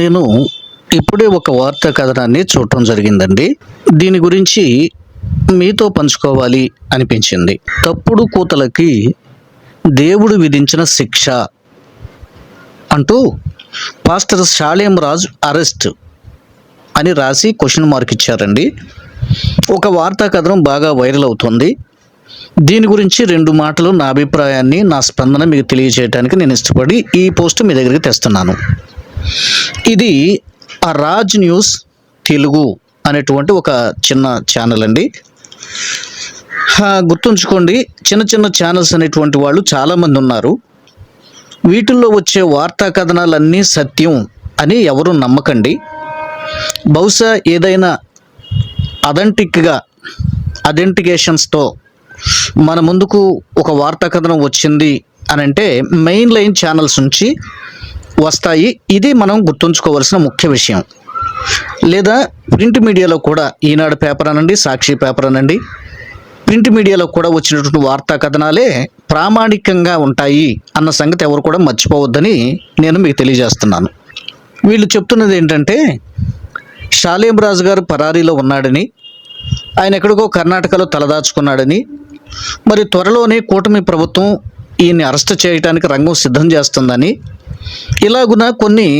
నేను ఇప్పుడే ఒక వార్తా కథనాన్ని చూడటం జరిగిందండి. దీని గురించి మీతో పంచుకోవాలి అనిపించింది. తప్పుడు కూతలకి దేవుడు విధించిన శిక్ష అంటూ పాస్టర్ షాలేం రాజ్ అరెస్ట్ అని రాసి క్వశ్చన్ మార్క్ ఇచ్చారండి. ఒక వార్తా కథనం బాగా వైరల్ అవుతుంది. దీని గురించి రెండు మాటలు నా అభిప్రాయాన్ని నా స్పందన మీకు తెలియజేయడానికి నేను ఇష్టపడి ఈ పోస్ట్ మీ దగ్గరికి తెస్తున్నాను. ఇది ఆ రాజ్ న్యూస్ తెలుగు అనేటువంటి ఒక చిన్న ఛానల్ అండి. గుర్తుంచుకోండి చిన్న చిన్న ఛానల్స్ అనేటువంటి వాళ్ళు చాలామంది ఉన్నారు. వీటిల్లో వచ్చే వార్తా కథనాలన్నీ సత్యం అని ఎవరు నమ్మకండి. బహుశా ఏదైనా అథెంటిక్గా అథెంటికేషన్స్తో మన ముందుకు ఒక వార్తా కథనం వచ్చింది అని అంటే మెయిన్ లైన్ ఛానల్స్ నుంచి వస్తాయి. ఇది మనం గుర్తుంచుకోవాల్సిన ముఖ్య విషయం. లేదా ప్రింట్ మీడియాలో కూడా ఈనాడు పేపర్ అనండి సాక్షి పేపర్ అనండి. ప్రింట్ మీడియాలో కూడా వచ్చినటువంటి వార్తా కథనాలే ప్రామాణికంగా ఉంటాయి అన్న సంగతి ఎవరు కూడా మర్చిపోవద్దని నేను మీకు తెలియజేస్తున్నాను. వీళ్ళు చెప్తున్నది ఏంటంటే షాలేం రాజు గారు పరారీలో ఉన్నాడని ఆయన ఎక్కడికో కర్ణాటకలో తలదాచుకున్నాడని మరి త్వరలోనే కూటమి ప్రభుత్వం ఈయన్ని అరెస్ట్ చేయడానికి రంగం సిద్ధం చేస్తుందని. ఇలాగున కొన్ని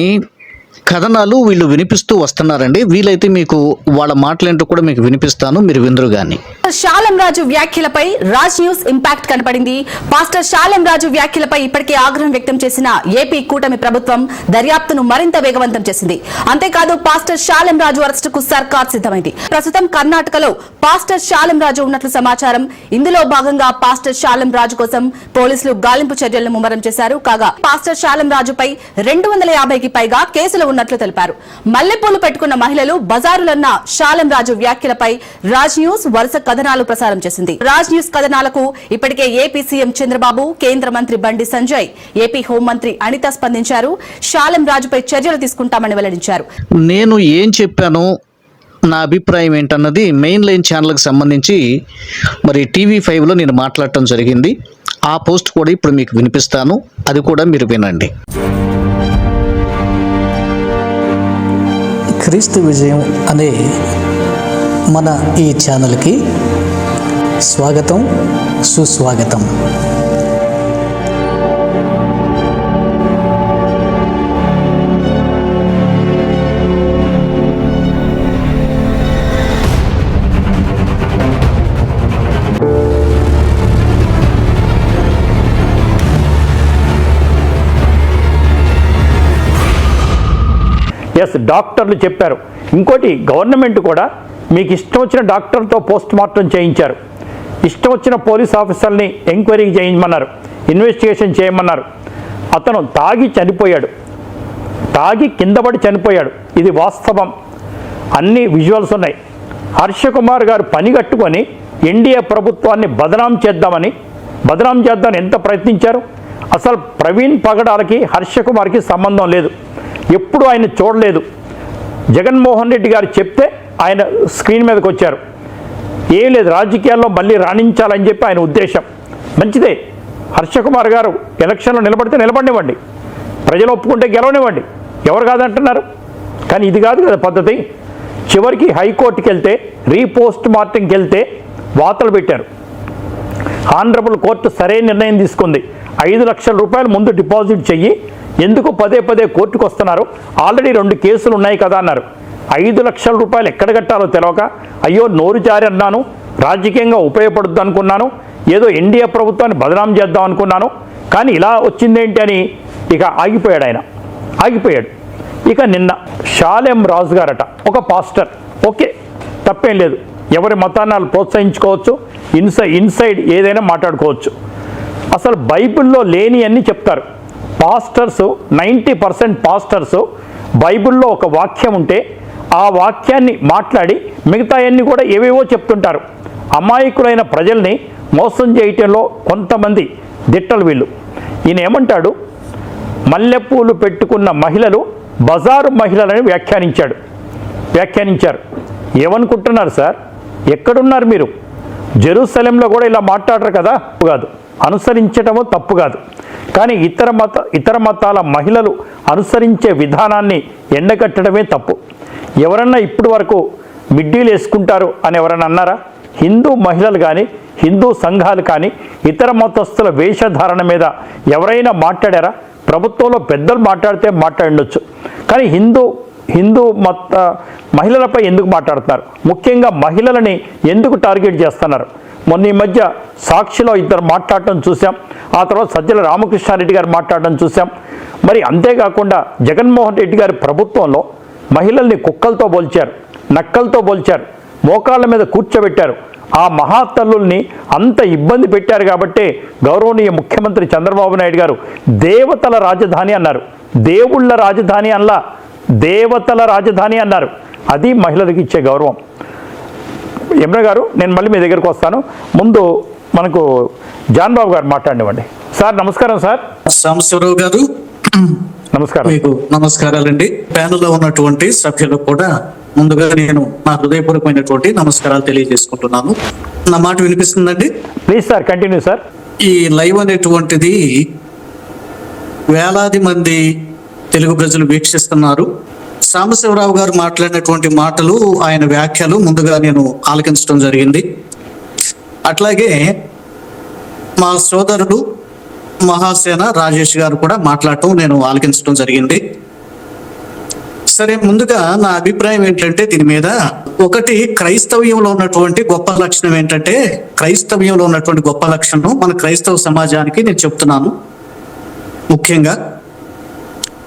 కథనాలు వీళ్ళు వినిపిస్తూ వస్తున్నారండి. వీలైతే మీకు వాళ్ళ మాటలేంటో కూడా మీకు వినిపిస్తాను. మీరు విందురు గాని. శాలం రాజు వ్యాఖ్యలపై రాజ్ న్యూస్ ఇంపాక్ట్ కనపడింది. పాస్టర్ శాలం రాజు వ్యాఖ్యలపై ఇప్పటికే ఆగ్రహం వ్యక్తం చేసిన ఏపీ కూటమి ప్రభుత్వం దర్యాప్తును మరింత వేగవంతం చేసింది. అంతేకాదు పాస్టర్ శాలం రాజు అరెస్టుకు సర్కార్ సిద్ధమైంది. ప్రస్తుతం కర్ణాటకలో పాస్టర్ శాలం రాజు ఉన్నట్లు సమాచారం. ఇందులో భాగంగా పాస్టర్ శాలం రాజు కోసం పోలీసులు గాలింపు చర్యలను ముమ్మరం చేశారు. కాగా పాస్టర్ శాలం రాజుపై రెండు వందల యాభైకి పైగా కేసులు ఉన్నట్లు తెలిపారు. మల్లెపూలు పెట్టుకున్న మహిళలు బజారులన్న షాలం రాజు వ్యాఖ్యలపై రాజ్ న్యూస్ వరుస కథనాలు ప్రసారం చేసింది. రాజ్ న్యూస్ కథనాలకు ఇప్పటికే ఏపీ సీఎం చంద్రబాబు కేంద్ర మంత్రి బండి సంజయ్ ఏపీ హోంమంత్రి అనిత స్పందించారు. షాలం రాజుపై చర్యలు తీసుకుంటామని వెల్లడించారు. నేను ఏం చెప్పాను? నా అభిప్రాయం ఏంటన్నది మెయిన్ లైన్ ఛానల్కి సంబంధించి మరి టీవీ ఫైవ్లో నేను మాట్లాడటం జరిగింది. ఆ పోస్ట్ కూడా ఇప్పుడు మీకు వినిపిస్తాను. అది కూడా మీరు వినండి. క్రీస్తు విజయం అనే మన ఈ ఛానల్కి స్వాగతం సుస్వాగతం. ఎస్ డాక్టర్లు చెప్పారు. ఇంకోటి గవర్నమెంట్ కూడా మీకు ఇష్టం వచ్చిన డాక్టర్తో పోస్ట్ మార్టం చేయించారు. ఇష్టం వచ్చిన పోలీస్ ఆఫీసర్ని ఎంక్వైరీ చేయమన్నారు ఇన్వెస్టిగేషన్ చేయమన్నారు. అతను తాగి చనిపోయాడు. తాగి కింద పడి చనిపోయాడు. ఇది వాస్తవం. అన్ని విజువల్స్ ఉన్నాయి. హర్ష కుమార్ గారు పని కట్టుకొని ఎన్డీఏ ప్రభుత్వాన్ని బదనాం చేద్దామని బదనాం చేద్దామని ఎంత ప్రయత్నించారు? అసలు ప్రవీణ్ పగడాలకి హర్ష కుమార్కి సంబంధం లేదు. ఎప్పుడు ఆయన చూడలేదు. జగన్మోహన్ రెడ్డి గారు చెప్తే ఆయన స్క్రీన్ మీదకి వచ్చారు. ఏం లేదు రాజకీయాల్లో మళ్ళీ రాణించాలని చెప్పి ఆయన ఉద్దేశం. మంచిదే. హర్షకుమార్ గారు ఎలక్షన్లో నిలబడితే నిలబడినివ్వండి. ప్రజలు ఒప్పుకుంటే గెలవనివ్వండి. ఎవరు కాదంటున్నారు? కానీ ఇది కాదు కదా పద్ధతి. చివరికి హైకోర్టుకి వెళ్తే రీపోస్ట్ మార్టింగ్కి వెళ్తే వార్తలు పెట్టారు. ఆనరబుల్ కోర్టు సరైన నిర్ణయం తీసుకుంది. ఐదు లక్షల రూపాయలు ముందు డిపాజిట్ చెయ్యి ఎందుకు పదే పదే కోర్టుకు వస్తున్నారు? ఆల్రెడీ రెండు కేసులు ఉన్నాయి కదా అన్నారు. ఐదు లక్షల రూపాయలు ఎక్కడ కట్టాలో తెలియక అయ్యో నోరు జారి అన్నాను రాజకీయంగా ఉపయోగపడుద్ది అనుకున్నాను ఏదో ఎన్డీఏ ప్రభుత్వాన్ని బదనాం చేద్దాం అనుకున్నాను కానీ ఇలా వచ్చిందేంటి అని ఇక ఆగిపోయాడు ఆయన. ఆగిపోయాడు. ఇక నిన్న షాలెం రాజు గారట ఒక పాస్టర్. ఓకే తప్పేం లేదు. ఎవరి మతాన్ని ప్రోత్సహించుకోవచ్చు ఇన్సై ఇన్సైడ్ ఏదైనా మాట్లాడుకోవచ్చు. అసలు బైబిల్లో లేని చెప్తారు. పాస్టర్స్ నైంటీ పర్సెంట్ పాస్టర్స్ బైబిల్లో ఒక వాక్యం ఉంటే ఆ వాక్యాన్ని మాట్లాడి మిగతా అన్ని కూడా ఏవేవో చెప్తుంటారు. అమాయకులైన ప్రజల్ని మోసం చేయటంలో కొంతమంది దిట్టలు వీళ్ళు. ఈయన ఏమంటాడు? మల్లెపూలు పెట్టుకున్న మహిళలు బజారు మహిళలని వ్యాఖ్యానించాడు. వ్యాఖ్యానించారు. ఏమనుకుంటున్నారు సార్? ఎక్కడున్నారు మీరు? జెరూసలంలో కూడా ఇలా మాట్లాడరు కదా? కాదు. అనుసరించటము తప్పు కాదు. కానీ ఇతర మత ఇతర మతాల మహిళలు అనుసరించే విధానాన్ని ఎండగట్టడమే తప్పు. ఎవరన్నా ఇప్పటి వరకు మిడ్డీలు వేసుకుంటారు అని ఎవరన్నా అన్నారా? హిందూ మహిళలు కానీ హిందూ సంఘాలు కానీ ఇతర మతస్థుల వేషధారణ మీద ఎవరైనా మాట్లాడారా? ప్రభుత్వంలో పెద్దలు మాట్లాడితే మాట్లాడొచ్చు కానీ హిందూ హిందూ మత మహిళలపై ఎందుకు మాట్లాడుతున్నారు? ముఖ్యంగా మహిళలని ఎందుకు టార్గెట్ చేస్తున్నారు? మొన్న ఈ మధ్య సాక్షిలో ఇద్దరు మాట్లాడటం చూసాం ఆ తర్వాత సజ్జల రామకృష్ణారెడ్డి గారు మాట్లాడటం చూసాం మరి అంతేకాకుండా జగన్మోహన్ రెడ్డి గారి ప్రభుత్వంలో మహిళల్ని కుక్కలతో పోల్చారు నక్కలతో పోల్చారు మోకాళ్ళ మీద కూర్చోబెట్టారు. ఆ మహాతల్లుల్ని అంత ఇబ్బంది పెట్టారు కాబట్టే గౌరవనీయ ముఖ్యమంత్రి చంద్రబాబు నాయుడు గారు దేవతల రాజధాని అన్నారు. దేవుళ్ళ రాజధాని అన్లా దేవతల రాజధాని అన్నారు. అది మహిళలకు ఇచ్చే గౌరవం. యమున గారు నేను మళ్ళీ మీ దగ్గరకు వస్తాను. ముందు మనకు జాన్ బాబు గారు మాట్లాడివ్వండి సార్ నమస్కారం సార్. సాంబశివరావు గారు నమస్కారం. మీకు నమస్కారాలండి. ప్యానెల్లో ఉన్నటువంటి సభ్యులకు కూడా ముందుగా నేను నా హృదయపూర్వకమైనటువంటి నమస్కారాలు తెలియజేసుకుంటున్నాను. నా మాట వినిపిస్తుందండి? Please sir continue sir. ఈ లైవ్ అనేటువంటిది వేలాది మంది తెలుగు ప్రజలు వీక్షిస్తున్నారు. సాంబశివరావు గారు మాట్లాడినటువంటి మాటలు ఆయన వ్యాఖ్యలు ముందుగా నేను ఆలకించడం జరిగింది. అట్లాగే మా సోదరుడు మహాసేన రాజేష్ గారు కూడా మాట్లాడటం నేను ఆలకించడం జరిగింది. సరే ముందుగా నా అభిప్రాయం ఏంటంటే దీని మీద ఒకటి క్రైస్తవ్యంలో ఉన్నటువంటి గొప్ప లక్షణం ఏంటంటే క్రైస్తవ్యంలో ఉన్నటువంటి గొప్ప లక్షణం మన క్రైస్తవ సమాజానికి నేను చెప్తున్నాను ముఖ్యంగా.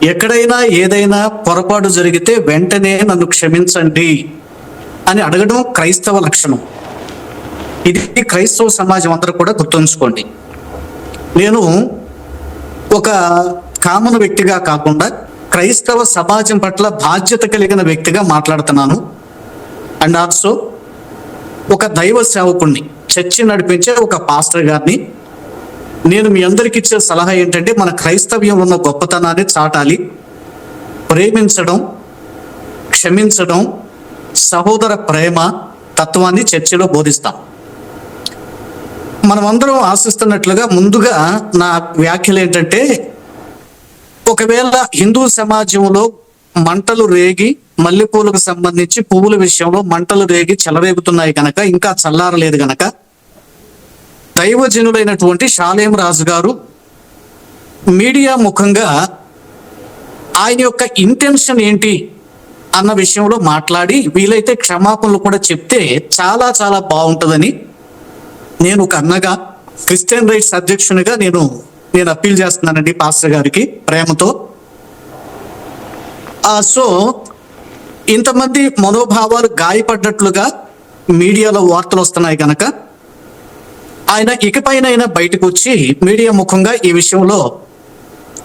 ఎక్కడైనా ఏదైనా పొరపాటు జరిగితే వెంటనే నన్ను క్షమించండి అని అడగడం క్రైస్తవ లక్షణం. ఇది క్రైస్తవ సమాజం అందరూ కూడా గుర్తుంచుకోండి. నేను ఒక కామన్ వ్యక్తిగా కాకుండా క్రైస్తవ సమాజం పట్ల బాధ్యత కలిగిన వ్యక్తిగా మాట్లాడుతున్నాను. అండ్ ఆల్సో ఒక దైవ సేవకుణ్ణి చర్చి నడిపించే ఒక పాస్టర్ గారిని నేను మీ అందరికి ఇచ్చే సలహా ఏంటంటే మన క్రైస్తవ్యం ఉన్న గొప్పతనాన్ని చాటాలి ప్రేమించడం క్షమించడం సహోదర ప్రేమ తత్వాన్ని చర్చలో బోధిస్తాం. మనమందరం ఆశిస్తున్నట్లుగా ముందుగా నా వ్యాఖ్యలు ఏంటంటే ఒకవేళ హిందూ సమాజంలో మంటలు రేగి మల్లెపూలకు సంబంధించి పువ్వుల విషయంలో మంటలు రేగి చెలరేగుతున్నాయి కనుక ఇంకా చల్లారలేదు కనుక దైవజనులైనటువంటి షాలేం రాజు గారు మీడియా ముఖంగా ఆయన యొక్క ఇంటెన్షన్ ఏంటి అన్న విషయంలో మాట్లాడి వీలైతే క్షమాపణలు కూడా చెప్తే చాలా చాలా బాగుంటుందని నేను ఒక అన్నగా క్రిస్టియన్ రైట్స్ అధ్యక్షునిగా నేను నేను అప్పీల్ చేస్తున్నానండి పాస్టర్ గారికి ప్రేమతో. సో ఇంతమంది మనోభావాలు గాయపడ్డట్లుగా మీడియాలో వార్తలు వస్తున్నాయి కనుక ఆయన ఇకపైన బయటకు వచ్చి మీడియా ముఖంగా ఈ విషయంలో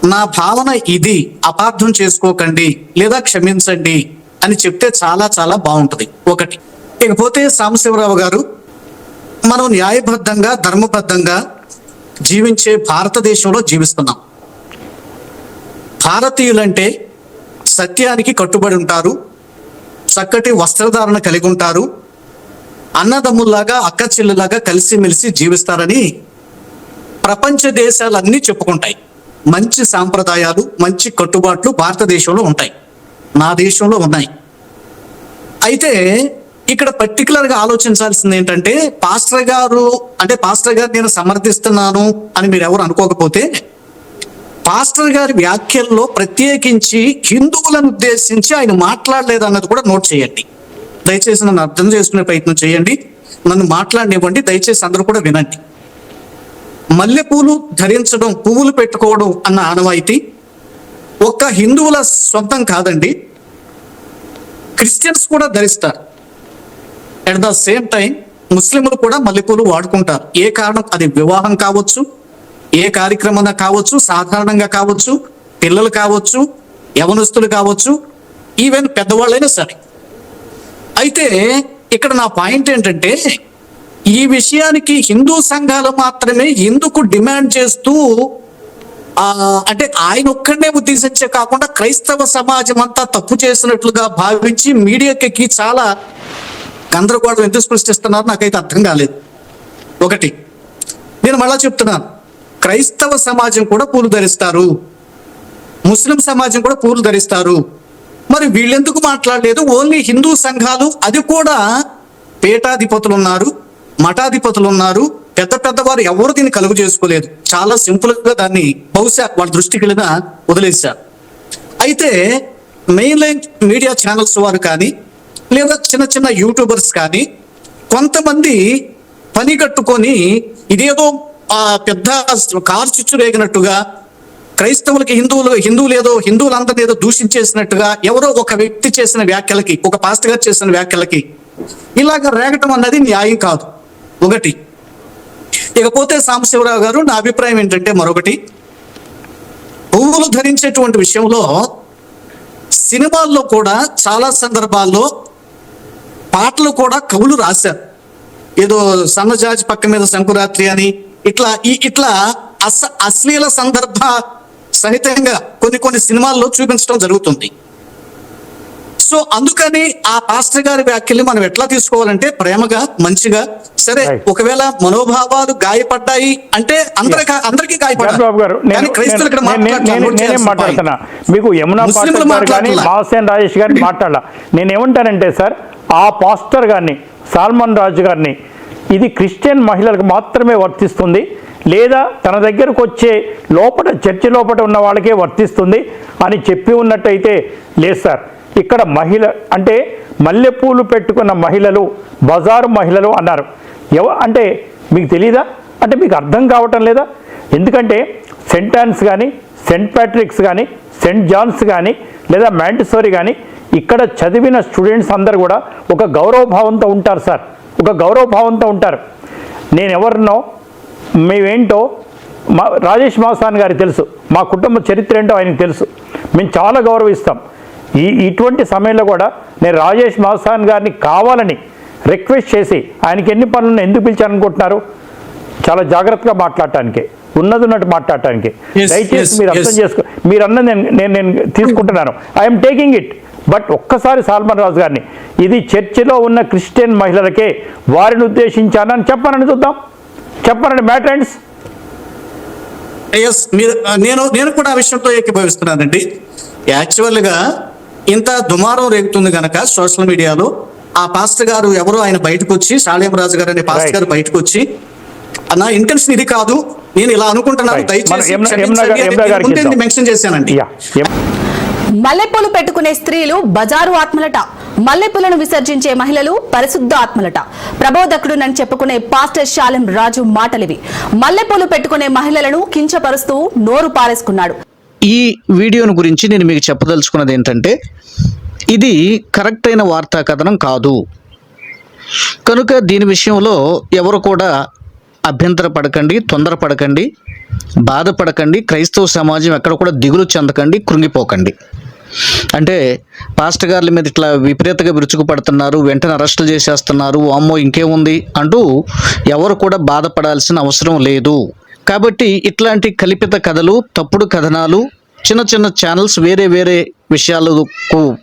నా భావన ఇది అపార్థం చేసుకోకండి లేదా క్షమించండి అని చెప్తే చాలా చాలా బాగుంటుంది. ఒకటి. ఇకపోతే సాంబశివరావు గారు మనం న్యాయబద్ధంగా ధర్మబద్ధంగా జీవించే భారతదేశంలో జీవిస్తున్నాం. భారతీయులంటే సత్యానికి కట్టుబడి ఉంటారు చక్కటి వస్త్రధారణ కలిగి ఉంటారు అన్నదమ్ముల్లాగా అక్క చెల్లెలాగా కలిసిమెలిసి జీవిస్తారని ప్రపంచ దేశాలన్నీ చెప్పుకుంటాయి. మంచి సాంప్రదాయాలు మంచి కట్టుబాట్లు భారతదేశంలో ఉంటాయి. నా దేశంలో ఉన్నాయి. అయితే ఇక్కడ పర్టికులర్గా ఆలోచించాల్సింది ఏంటంటే పాస్టర్ గారు అంటే పాస్టర్ గారు నేను సమర్థిస్తున్నాను అని మీరు ఎవరు అనుకోకపోతే పాస్టర్ గారి వ్యాఖ్యల్లో ప్రత్యేకించి హిందువులను ఉద్దేశించి ఆయన మాట్లాడలేదన్నది కూడా నోట్ చేయండి. దయచేసి నన్ను అర్థం చేసుకునే ప్రయత్నం చేయండి. నన్ను మాట్లాడనివ్వండి. దయచేసి అందరూ కూడా వినండి. మల్లెపూలు ధరించడం పువ్వులు పెట్టుకోవడం అన్న ఆనవాయితీ ఒక్క హిందువుల సొంతం కాదండి. క్రిస్టియన్స్ కూడా ధరిస్తారు. అట్ ద సేమ్ టైం ముస్లింలు కూడా మల్లెపూలు వాడుకుంటారు. ఏ కారణం? అది వివాహం కావచ్చు ఏ కార్యక్రమం కావచ్చు సాధారణంగా కావచ్చు పిల్లలు కావచ్చు యవనస్తులు కావచ్చు ఈవెన్ పెద్దవాళ్ళైనా సరే. అయితే ఇక్కడ నా పాయింట్ ఏంటంటే ఈ విషయానికి హిందూ సంఘాలు మాత్రమే ఎందుకు డిమాండ్ చేస్తూ అంటే ఆయన ఒక్కడనే ఉద్దేశించే కాకుండా క్రైస్తవ సమాజం అంతా తప్పు చేసినట్లుగా భావించి మీడియాకి చాలా గందరగోళం ఎందుకు సృష్టిస్తున్నారు నాకైతే అర్థం కాలేదు. ఒకటి నేను మళ్ళా చెప్తున్నాను. క్రైస్తవ సమాజం కూడా పూలు ధరిస్తారు. ముస్లిం సమాజం కూడా పూలు ధరిస్తారు. మరి వీళ్ళెందుకు మాట్లాడలేదు? ఓన్లీ హిందూ సంఘాలు అది కూడా పీఠాధిపతులు ఉన్నారు మఠాధిపతులు ఉన్నారు పెద్ద పెద్దవారు ఎవరు దీన్ని కలుగు చేసుకోలేదు. చాలా సింపుల్గా దాన్ని బహుశా వాళ్ళ దృష్టికి వెళ్ళిన వదిలేశారు. అయితే మెయిన్ లైన్ మీడియా ఛానల్స్ వారు కానీ లేదా చిన్న చిన్న యూట్యూబర్స్ కానీ కొంతమంది పని కట్టుకొని ఇదేదో ఆ పెద్ద కార్ చిచ్చు రేగినట్టుగా క్రైస్తవులకి హిందువులు హిందువులు ఏదో హిందువులందరినీ ఏదో దూషించేసినట్టుగా ఎవరో ఒక వ్యక్తి చేసిన వ్యాఖ్యలకి ఒక పాస్టర్ గారు చేసిన వ్యాఖ్యలకి ఇలాగ రేగటం అన్నది న్యాయం కాదు. ఒకటి. ఇకపోతే సాంబశివరావు గారు నా అభిప్రాయం ఏంటంటే మరొకటి. పువ్వులు ధరించేటువంటి విషయంలో సినిమాల్లో కూడా చాలా సందర్భాల్లో పాటలు కూడా కవులు రాశారు. ఏదో సన్నజాజి పక్క మీద సంకురాత్రి అని ఇట్లా ఈ ఇట్లా అస అశ్లీల సందర్భ సహితంగా కొన్ని కొన్ని సినిమాల్లో చూపించడం జరుగుతుంది. సో అందుకని ఆ పాస్టర్ గారి వ్యాఖ్యల్ని మనం ఎట్లా తీసుకోవాలంటే ప్రేమగా మంచిగా సరే. ఒకవేళ మనోభావాలు గాయపడ్డాయి అంటే అందరికి గాయపడ్డాయి. మాట్లాడుతున్నా. మీకు యమునా పాస్టర్ గారు కానీ రాజేష్ గారిని మాట్లాడాల. నేను ఏమంటానంటే సార్ ఆ పాస్టర్ గారిని సాల్మన్ రాజు గారిని ఇది క్రిస్టియన్ మహిళలకు మాత్రమే వర్తిస్తుంది. లేదా తన దగ్గరకు వచ్చే లోపల చర్చి లోపల ఉన్న వాళ్ళకే వర్తిస్తుంది అని చెప్పి ఉన్నట్టయితే లేదు సార్. ఇక్కడ మహిళ అంటే మల్లెపూలు పెట్టుకున్న మహిళలు బజారు మహిళలు అన్నారు. ఎవ అంటే మీకు తెలీదా? అంటే మీకు అర్థం కావటం లేదా? ఎందుకంటే సెంట్ ఆన్స్ కానీ సెంట్ ప్యాట్రిక్స్ కానీ సెంట్ జాన్స్ కానీ లేదా మ్యాంటిసోరీ కానీ ఇక్కడ చదివిన స్టూడెంట్స్ అందరు కూడా ఒక గౌరవభావంతో ఉంటారు సార్. ఒక గౌరవభావంతో ఉంటారు. నేను ఎవరినో మేమేంటో మా రాజేష్ మాసాన్ గారికి తెలుసు. మా కుటుంబ చరిత్ర ఏంటో ఆయనకు తెలుసు. మేము చాలా గౌరవిస్తాం. ఈ ఇటువంటి సమయంలో కూడా నేను రాజేష్ మాసాన్ గారిని కావాలని రిక్వెస్ట్ చేసి ఆయనకి ఎన్ని పనులను ఎందుకు పిలిచారనుకుంటున్నారు? చాలా జాగ్రత్తగా మాట్లాడటానికి ఉన్నది ఉన్నట్టు మాట్లాడటానికి దయచేసి మీరు అర్థం. చేసుకో మీరు అన్నది నేను నేను నేను తీసుకుంటున్నాను. ఐఎమ్ టేకింగ్ ఇట్ బట్ ఒక్కసారి సాల్మన్ రాజు గారిని ఇది చర్చిలో ఉన్న క్రిస్టియన్ మహిళలకే వారిని ఉద్దేశించానని చెప్పానని చూద్దాం. చెప్పానండి మ్యాట్రెండ్స్ ఎస్ మీరు నేను నేను కూడా ఆ విషయంతో ఏకీభవిస్తున్నానండి యాక్చువల్గా ఇంత దుమారం రేగుతుంది గనక సోషల్ మీడియాలో ఆ పాస్టర్ గారు ఎవరో ఆయన బయటకు వచ్చి సాళేం రాజు గారు అనే పాస్టర్. గారు బయటకు వచ్చి నా ఇంటెన్షన్ ఇది కాదు నేను ఇలా అనుకుంటున్నాను. దయచేసి. మెన్షన్ చేశానండి మల్లెపూలు పెట్టుకునే స్త్రీలు బజారు ఆత్మలట. మల్లెపూలను విసర్జించే మహిళలు పరిశుద్ధ ఆత్మలట. ప్రబోధకుడునని చెప్పుకునే పాస్టర్ శాలెం రాజు మాటలివి. మల్లెపూలు పెట్టుకునే మహిళలను కించపరుస్తూ నోరు పారేసుకున్నాడు. ఈ వీడియోను గురించి నేను మీకు చెప్పదలుచుకున్నది ఏంటంటే ఇది కరెక్ట్ అయిన వార్తా కథనం కాదు. కనుక దీని విషయంలో ఎవరు కూడా అభ్యంతర పడకండి తొందరపడకండి. బాధపడకండి క్రైస్తవ సమాజం ఎక్కడ కూడా దిగులు చెందకండి కృంగిపోకండి. అంటే పాస్టర్ గార్ల మీద ఇట్లా విపరీతంగా విరుచుకుపడుతున్నారు వెంటనే అరెస్టులు చేసేస్తున్నారు అమ్మో ఇంకేముంది అంటూ ఎవరు కూడా బాధపడాల్సిన అవసరం లేదు. కాబట్టి ఇట్లాంటి కల్పిత కథలు తప్పుడు కథనాలు చిన్న చిన్న ఛానల్స్ వేరే వేరే విషయాలకు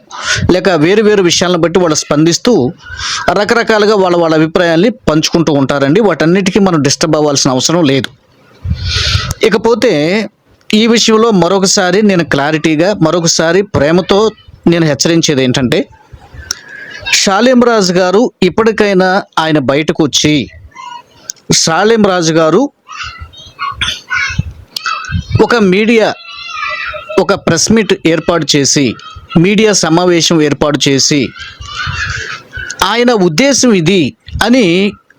లేక వేరు వేరు విషయాలను బట్టి వాళ్ళు స్పందిస్తూ రకరకాలుగా వాళ్ళ వాళ్ళ అభిప్రాయాల్ని పంచుకుంటూ ఉంటారండి. వాటన్నిటికీ మనం డిస్టర్బ్ అవ్వాల్సిన అవసరం లేదు. ఇకపోతే ఈ విషయంలో మరొకసారి నేను క్లారిటీగా మరొకసారి ప్రేమతో నేను హెచ్చరించేది ఏంటంటే షాలేం రాజు గారు ఇప్పటికైనా ఆయన బయటకు వచ్చి రాజు గారు ఒక మీడియా ఒక ప్రెస్ మీట్ ఏర్పాటు చేసి మీడియా సమావేశం ఏర్పాటు చేసి ఆయన ఉద్దేశం ఇది అని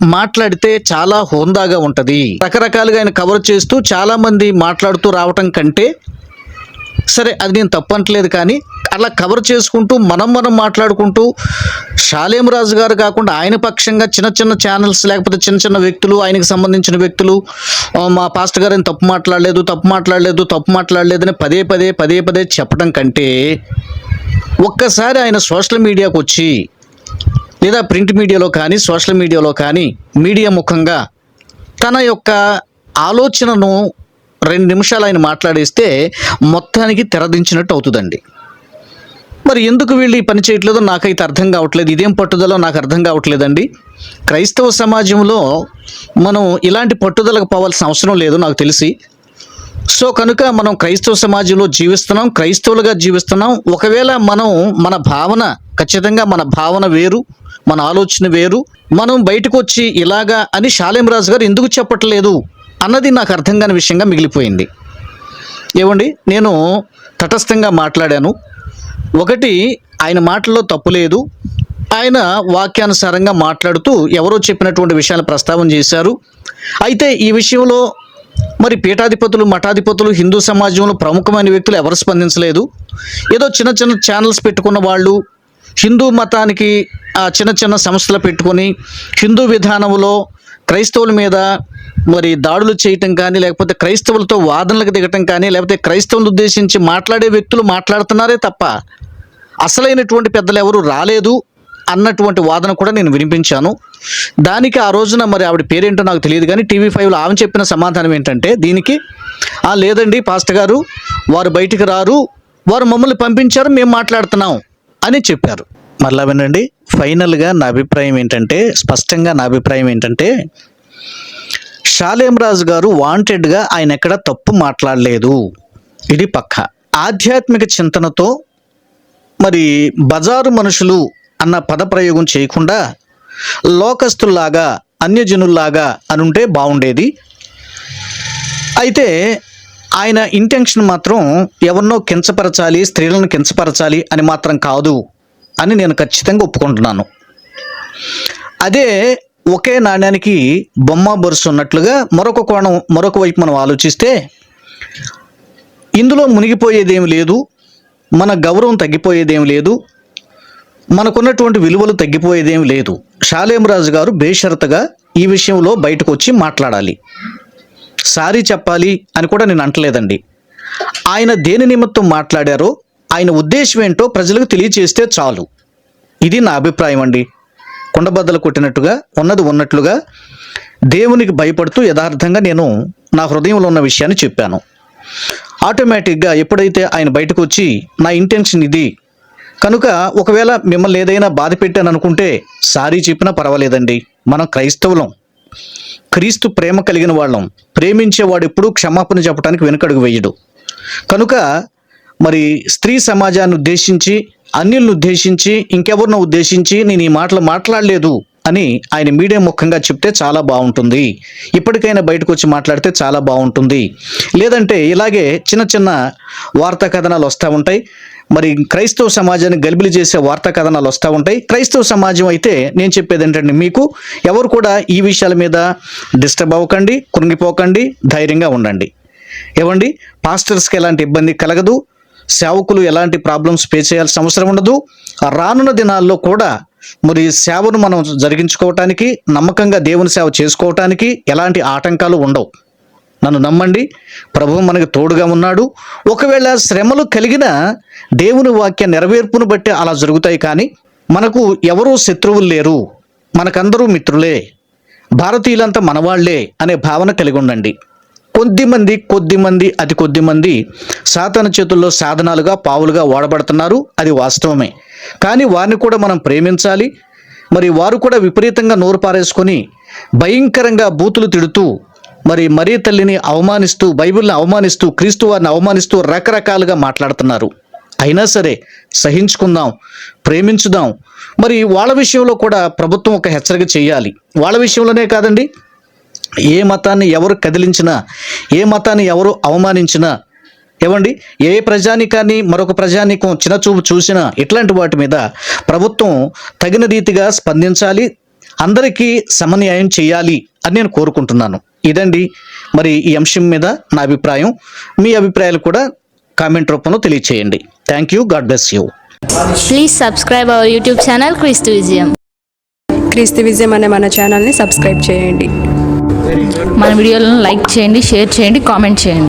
మాట్లాడితే చాలా హోందాగా ఉంటుంది. రకరకాలుగా ఆయన కవర్ చేస్తూ చాలామంది మాట్లాడుతూ రావటం కంటే సరే అది నేను తప్పనట్లేదు కానీ అలా కవర్ చేసుకుంటూ మనం మనం మాట్లాడుకుంటూ షాలేం రాజు గారు కాకుండా ఆయన పక్షంగా చిన్న చిన్న ఛానల్స్ లేకపోతే చిన్న చిన్న వ్యక్తులు ఆయనకు సంబంధించిన వ్యక్తులు మా పాస్టర్ గారు తప్పు మాట్లాడలేదు తప్పు మాట్లాడలేదు తప్పు మాట్లాడలేదు అని పదే పదే పదే పదే చెప్పడం కంటే ఒక్కసారి ఆయన సోషల్ మీడియాకు వచ్చి లేదా ప్రింట్ మీడియాలో కానీ సోషల్ మీడియాలో కానీ మీడియా ముఖంగా తన యొక్క ఆలోచనను రెండు నిమిషాలు ఆయన మాట్లాడేస్తే మొత్తానికి తెరదించినట్టు అవుతుందండి. మరి ఎందుకు వీళ్ళు ఈ పని చేయట్లేదో నాకైతే అర్థం కావట్లేదు. ఇదేం పట్టుదలో నాకు అర్థం కావట్లేదండి. క్రైస్తవ సమాజంలో మనం ఇలాంటి పట్టుదలకు పోవాల్సిన అవసరం లేదు నాకు తెలిసి. సో కనుక మనం క్రైస్తవ సమాజంలో జీవిస్తున్నాం క్రైస్తవులుగా జీవిస్తున్నాం. ఒకవేళ మనం మన భావన ఖచ్చితంగా మన భావన వేరు మన ఆలోచన వేరు మనం బయటకు వచ్చి ఇలాగా అని రాజు గారు ఎందుకు చెప్పట్లేదు అన్నది నాకు అర్థం కాని విషయంగా మిగిలిపోయింది. ఏమండి నేను తటస్థంగా మాట్లాడాను. ఒకటి ఆయన మాటల్లో తప్పు లేదు. ఆయన వాక్యానుసారంగా మాట్లాడుతూ ఎవరో చెప్పినటువంటి విషయాలు ప్రస్తావన చేశారు. అయితే ఈ విషయంలో మరి పీఠాధిపతులు మఠాధిపతులు హిందూ సమాజంలో ప్రముఖమైన వ్యక్తులు ఎవరు స్పందించలేదు? ఏదో చిన్న చిన్న ఛానల్స్ పెట్టుకున్న వాళ్ళు హిందూ మతానికి ఆ చిన్న చిన్న సంస్థలు పెట్టుకొని హిందూ విధానంలో క్రైస్తవుల మీద మరి దాడులు చేయటం కానీ లేకపోతే క్రైస్తవులతో వాదనలకు దిగటం కానీ లేకపోతే క్రైస్తవులను ఉద్దేశించి మాట్లాడే వ్యక్తులు మాట్లాడుతున్నారే తప్ప అసలైనటువంటి పెద్దలు ఎవరు రాలేదు. అన్నటువంటి వాదన కూడా నేను వినిపించాను. దానికి ఆ రోజున మరి ఆవిడ పేరేంటో నాకు తెలియదు కానీ టీవీ ఫైవ్లో ఆమె చెప్పిన సమాధానం ఏంటంటే దీనికి "ఆ, లేదండి పాస్టర్ గారు వారు బయటికి రారు వారు మమ్మల్ని పంపించారు మేము మాట్లాడుతున్నాం అని చెప్పారు. మరలా వినండి ఫైనల్గా నా అభిప్రాయం ఏంటంటే స్పష్టంగా నా అభిప్రాయం ఏంటంటే షాలేం రాజు గారు వాంటెడ్గా ఆయన ఎక్కడ తప్పు మాట్లాడలేదు. ఇది పక్క. ఆధ్యాత్మిక చింతనతో మరి బజారు మనుషులు అన్న పదప్రయోగం చేయకుండా లోకస్తుల్లాగా అన్యజనుల్లాగా అనుంటే బాగుండేది అయితే ఆయన ఇంటెన్షన్ మాత్రం ఎవరినో కించపరచాలి స్త్రీలను కించపరచాలి అని మాత్రం కాదు అని నేను ఖచ్చితంగా ఒప్పుకుంటున్నాను. అదే ఒకే నాణ్యానికి బొమ్మ బొరుసు ఉన్నట్లుగా మరొక కోణం మరొక వైపు మనం ఆలోచిస్తే ఇందులో మునిగిపోయేదేం లేదు మన గౌరవం తగ్గిపోయేదేం లేదు మనకున్నటువంటి విలువలు తగ్గిపోయేదేం లేదు. రాజు గారు బేషరతగా ఈ విషయంలో బయటకు వచ్చి మాట్లాడాలి. సారీ చెప్పాలి అని కూడా నేను అంటలేదండి. ఆయన దేని నిమిత్తం మాట్లాడారో ఆయన ఉద్దేశం ఏంటో ప్రజలకు తెలియచేస్తే చాలు. ఇది నా అభిప్రాయం అండి. కుండబద్దలు కొట్టినట్టుగా ఉన్నది ఉన్నట్లుగా దేవునికి భయపడుతూ యథార్థంగా నేను నా హృదయంలో ఉన్న విషయాన్ని చెప్పాను. ఆటోమేటిక్గా ఎప్పుడైతే ఆయన బయటకు వచ్చి నా ఇంటెన్షన్ ఇది కనుక ఒకవేళ మిమ్మల్ని ఏదైనా బాధ పెట్టాను అనుకుంటే సారీ చెప్పినా పర్వాలేదండి. మనం క్రైస్తవులం. క్రీస్తు ప్రేమ కలిగిన వాళ్ళం. ప్రేమించేవాడు ఎప్పుడూ క్షమాపణ చెప్పడానికి వెనుకడుగు వేయడు. కనుక మరి స్త్రీ సమాజాన్ని ఉద్దేశించి అన్యులను ఉద్దేశించి ఇంకెవరినో ఉద్దేశించి నేను ఈ మాటలు మాట్లాడలేదు అని ఆయన మీడియా ముఖంగా చెప్తే చాలా బాగుంటుంది. ఇప్పటికైనా బయటకు వచ్చి మాట్లాడితే చాలా బాగుంటుంది. లేదంటే ఇలాగే చిన్న చిన్న వార్తా కథనాలు వస్తూ ఉంటాయి. మరి క్రైస్తవ సమాజాన్ని గలిబిలి చేసే వార్తా కథనాలు వస్తూ ఉంటాయి. క్రైస్తవ సమాజం అయితే నేను చెప్పేది ఏంటంటే మీకు ఎవరు కూడా ఈ విషయాల మీద డిస్టర్బ్ అవ్వకండి కృంగిపోకండి ధైర్యంగా ఉండండి. ఏమండి పాస్టర్స్కి ఎలాంటి ఇబ్బంది కలగదు. సేవకులు ఎలాంటి ప్రాబ్లమ్స్ ఫేస్ చేయాల్సిన అవసరం ఉండదు. రానున్న దినాల్లో కూడా మరి సేవను మనం జరిగించుకోవటానికి నమ్మకంగా దేవుని సేవ చేసుకోవటానికి ఎలాంటి ఆటంకాలు ఉండవు. నన్ను నమ్మండి. ప్రభువు మనకు తోడుగా ఉన్నాడు. ఒకవేళ శ్రమలు కలిగిన దేవుని వాక్య నెరవేర్పును బట్టి అలా జరుగుతాయి కానీ మనకు ఎవరూ శత్రువులు లేరు. మనకందరూ మిత్రులే. భారతీయులంతా మనవాళ్ళే అనే భావన కలిగి ఉండండి. కొద్దిమంది కొద్దిమంది అతి కొద్ది మంది చేతుల్లో సాధనాలుగా పావులుగా వాడబడుతున్నారు. అది వాస్తవమే. కానీ వారిని కూడా మనం ప్రేమించాలి. మరి వారు కూడా విపరీతంగా నోరు పారేసుకొని భయంకరంగా బూతులు తిడుతూ మరి మరీ తల్లిని అవమానిస్తూ బైబిల్ని అవమానిస్తూ క్రీస్తు వారిని అవమానిస్తూ రకరకాలుగా మాట్లాడుతున్నారు. అయినా సరే సహించుకుందాం ప్రేమించుదాం. మరి వాళ్ళ విషయంలో కూడా ప్రభుత్వం ఒక హెచ్చరిక చేయాలి. వాళ్ళ విషయంలోనే కాదండి ఏ మతాన్ని ఎవరు కదిలించినా ఏ మతాన్ని ఎవరు అవమానించినా ఏమండి ఏ ప్రజానికాన్ని మరొక ప్రజానికం చిన్నచూపు చూసినా ఇట్లాంటి వాటి మీద ప్రభుత్వం తగిన రీతిగా స్పందించాలి అందరికీ సమన్యాయం చేయాలి అని నేను కోరుకుంటున్నాను. ఇదండి మరి ఈ అంశం మీద నా అభిప్రాయం. మీ అభిప్రాయాలు కూడా కామెంట్ రూపంలో తెలియచేయండి. Thank you God bless you Please subscribe our YouTube channel Christ Vizium. క్రీస్తు విజయం అనే మన ఛానల్ని సబ్స్క్రైబ్ చేయండి. మన వీడియోలను లైక్ చేయండి షేర్ చేయండి కామెంట్ చేయండి.